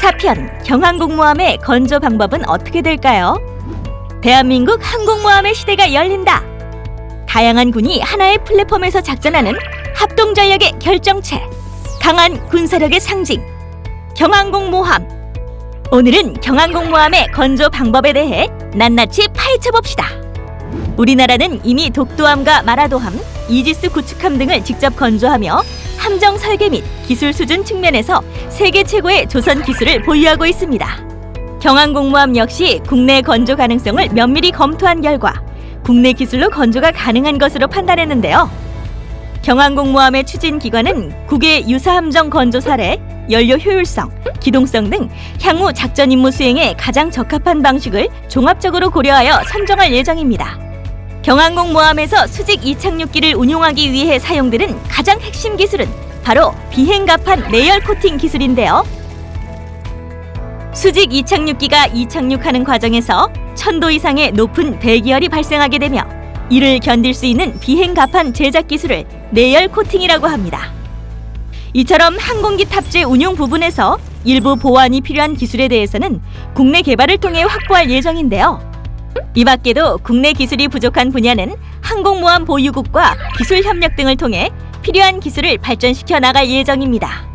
편 경항공모함의 건조 방법은 어떻게 될까요? 대한민국 항공모함의 시대가 열린다. 다양한 군이 하나의 플랫폼에서 작전하는 합동 전력의 결정체, 강한 군사력의 상징, 경항공모함. 오늘은 경항공모함의 건조 방법에 대해 낱낱이 파헤쳐 봅시다. 우리나라는 이미 독도함과 마라도함, 이지스 구축함 등을 직접 건조하며 함정 설계 및 기술 수준 측면에서 세계 최고의 조선 기술을 보유하고 있습니다. 경항공모함 역시 국내 건조 가능성을 면밀히 검토한 결과 국내 기술로 건조가 가능한 것으로 판단했는데요. 경항공모함의 추진 기관은 국외 유사함정 건조 사례, 연료 효율성, 기동성 등 향후 작전 임무 수행에 가장 적합한 방식을 종합적으로 고려하여 선정할 예정입니다. 경항공모함에서 수직 이착륙기를 운용하기 위해 사용되는 가장 핵심 기술은 바로 비행갑판 레이얼 코팅 기술인데요. 수직 이착륙기가 이착륙하는 과정에서 1000도 이상의 높은 대기열이 발생하게 되며 이를 견딜 수 있는 비행갑판 제작 기술을 레이얼 코팅이라고 합니다. 이처럼 항공기 탑재 운용 부분에서 일부 보완이 필요한 기술에 대해서는 국내 개발을 통해 확보할 예정인데요. 이 밖에도 국내 기술이 부족한 분야는 항공모함 보유국과 기술 협력 등을 통해 필요한 기술을 발전시켜 나갈 예정입니다.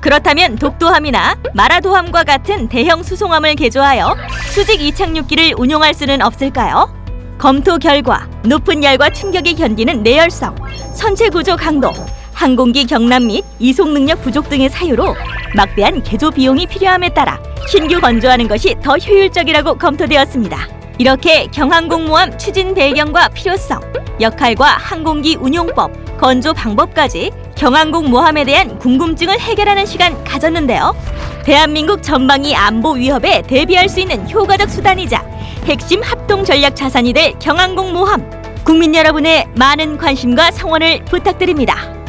그렇다면 독도함이나 마라도함과 같은 대형 수송함을 개조하여 수직 이착륙기를 운용할 수는 없을까요? 검토 결과 높은 열과 충격이 견디는 내열성, 선체 구조 강도, 항공기 경남 및 이송 능력 부족 등의 사유로 막대한 개조 비용이 필요함에 따라 신규 건조하는 것이 더 효율적이라고 검토되었습니다. 이렇게 경항공모함 추진 배경과 필요성, 역할과 항공기 운용법, 건조 방법까지 경항공 모함에 대한 궁금증을 해결하는 시간 가졌는데요. 대한민국 전방위 안보 위협에 대비할 수 있는 효과적 수단이자 핵심 합동 전략 자산이 될 경항공 모함. 국민 여러분의 많은 관심과 성원을 부탁드립니다.